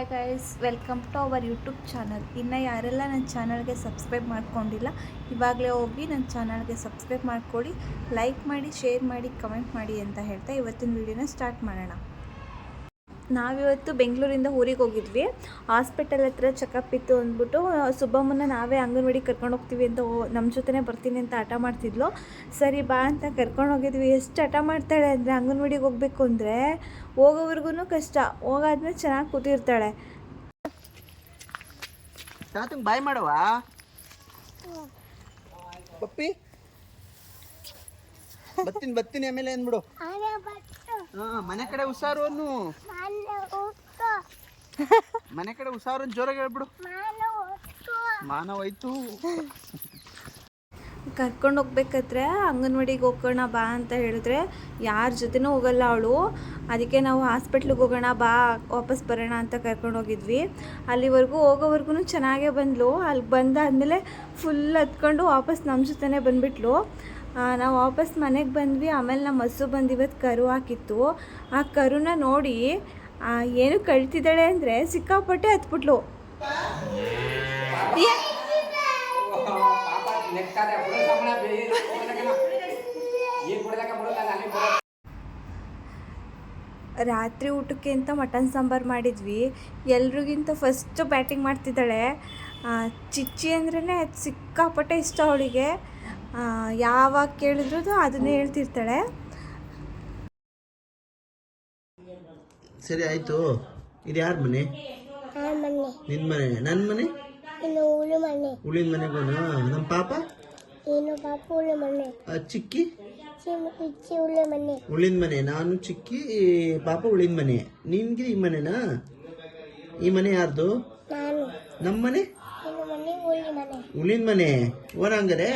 Hi guys welcome to our YouTube channel ಇನ್ನು ಯಾರೆಲ್ಲ ನನ್ನ ಚಾನಲ್ಗೆ ಸಬ್ಸ್ಕ್ರೈಬ್ ಮಾಡ್ಕೊಂಡಿಲ್ಲ, ಇವಾಗಲೇ ಹೋಗಿ ನನ್ನ ಚಾನಲ್ಗೆ ಸಬ್ಸ್ಕ್ರೈಬ್ ಮಾಡ್ಕೊಳ್ಳಿ ಲೈಕ್ ಮಾಡಿ ಶೇರ್ ಮಾಡಿ ಕಮೆಂಟ್ ಮಾಡಿ ಅಂತ ಹೇಳ್ತಾ ಇವತ್ತಿನ ವಿಡಿಯೋನ ಸ್ಟಾರ್ಟ್ ಮಾಡೋಣ. ನಾವಿವತ್ತು ಬೆಂಗಳೂರಿಂದ ಊರಿಗೆ ಹೋಗಿದ್ವಿ. ಹಾಸ್ಪಿಟಲ್ ಹತ್ರ ಚೆಕಪ್ ಇತ್ತು ಅಂದ್ಬಿಟ್ಟು ಸುಬ್ಬಮ್ಮನ ನಾವೇ ಅಂಗನವಾಡಿ ಕರ್ಕೊಂಡು ಹೋಗ್ತೀವಿ ಅಂತ ನಮ್ಮ ಜೊತೆನೇ ಬರ್ತೀನಿ ಅಂತ ಹಠ ಮಾಡ್ತಿದ್ಲು. ಸರಿ ಬಾ ಅಂತ ಕರ್ಕೊಂಡು ಹೋಗಿದ್ವಿ. ಎಷ್ಟು ಹಠ ಮಾಡ್ತಾಳೆ ಅಂದರೆ ಅಂಗನವಾಡಿಗೆ ಹೋಗ್ಬೇಕು ಅಂದರೆ ಹೋಗೋವರೆಗೂ ಕಷ್ಟ. ಹೋಗಾದ್ಮೇಲೆ ಚೆನ್ನಾಗಿ ಕೂತಿರ್ತಾಳೆ. ತಾತಂಗ್ ಬಾಯ್ ಮಾಡವಾ ಪಪ್ಪಿ? ಬತ್ತೀನಿ ಬತ್ತೀನಿ ಆಮೇಲೆ ಅಂದ್ಬಿಡು. ಹಾ ಮನೆ ಕಡೆ ಹುಷಾರು ಅನ್ನು. ಮನೆ ಕಡೆ ಹುಷಾರು ಜೋರಾಗಿ ಹೇಳ್ಬಿಡು. ಮಾನವಾಯ್ತು ಕರ್ಕೊಂಡು ಹೋಗ್ಬೇಕಾದ್ರೆ ಅಂಗನವಾಡಿಗೆ ಹೋಗೋಣ ಬಾ ಅಂತ ಹೇಳಿದ್ರೆ ಯಾರ ಜೊತೆನೂ ಹೋಗಲ್ಲ ಅವಳು. ಅದಕ್ಕೆ ನಾವು ಹಾಸ್ಪಿಟ್ಲಿಗೆ ಹೋಗೋಣ ಬಾ, ವಾಪಸ್ ಬರೋಣ ಅಂತ ಕರ್ಕೊಂಡು ಹೋಗಿದ್ವಿ. ಅಲ್ಲಿವರೆಗೂ ಹೋಗೋವರೆಗೂ ಚೆನ್ನಾಗೇ ಬಂದಳು ಅಲ್ಲಿ ಬಂದಾದಮೇಲೆ ಫುಲ್ ಹತ್ಕೊಂಡು ವಾಪಸ್ ನಮ್ಮ ಜೊತೆನೇ ಬಂದುಬಿಟ್ಲು. ನಾವು ವಾಪಸ್ ಮನೆಗೆ ಬಂದ್ವಿ. ಆಮೇಲೆ ನಮ್ಮ ಹಸು ಬಂದು ಇವತ್ತು ಕರು ಹಾಕಿತ್ತು. ಆ ಕರುನ ನೋಡಿ ಏನು ಕಳ್ತಿದ್ದಾಳೆ ಅಂದರೆ ಸಿಕ್ಕಾಪಟ್ಟೆ ಹತ್ಬಿಟ್ಲು ರಾತ್ರಿ ಊಟಕ್ಕೆ ಅಂತ ಮಟನ್ ಸಾಂಬಾರು ಮಾಡಿದ್ವಿ. ಎಲ್ರಿಗಿಂತ ಫಸ್ಟ್ ಬ್ಯಾಟಿಂಗ್ ಮಾಡ್ತಿದ್ದಾಳೆ. ಚಿಚ್ಚಿ ಅಂದ್ರೇ ಸಿಕ್ಕಾಪಟ್ಟೆ ಇಷ್ಟ ಅವಳಿಗೆ. ಯಾವಾಗ ಕೇಳಿದ್ರು ಅದನ್ನೇ ಹೇಳ್ತಿರ್ತಾಳೆ. ಸರಿ ಆಯ್ತು. ಇದು ಯಾರ ಮನೆ? ನಿನ್ ಮನೆ. ನನ್ನ ಮನೆ. ಹುಳಿ ಉಳು ಮನೆ. ಉಳಿದ ಮನೆಗೋಣ ನಮ್ಮ ಪಾಪ? ಆ, ಚಿಕ್ಕಿ? ಉಳಿದ ಮನೆ. ನಾನು ಚಿಕ್ಕಿ ಪಾಪ ಉಳಿದ ಮನೆ. ನಿನ್ಗೆ ಈ ಮನೆನಾ? ಈ ಮನೆ ಯಾರ್ದು? ನಮ್ಮ ಮನೆ? ಉಳಿದ ಮನೆ ಉಳಿದ ಮನೆ. ಓನಂಗರೆ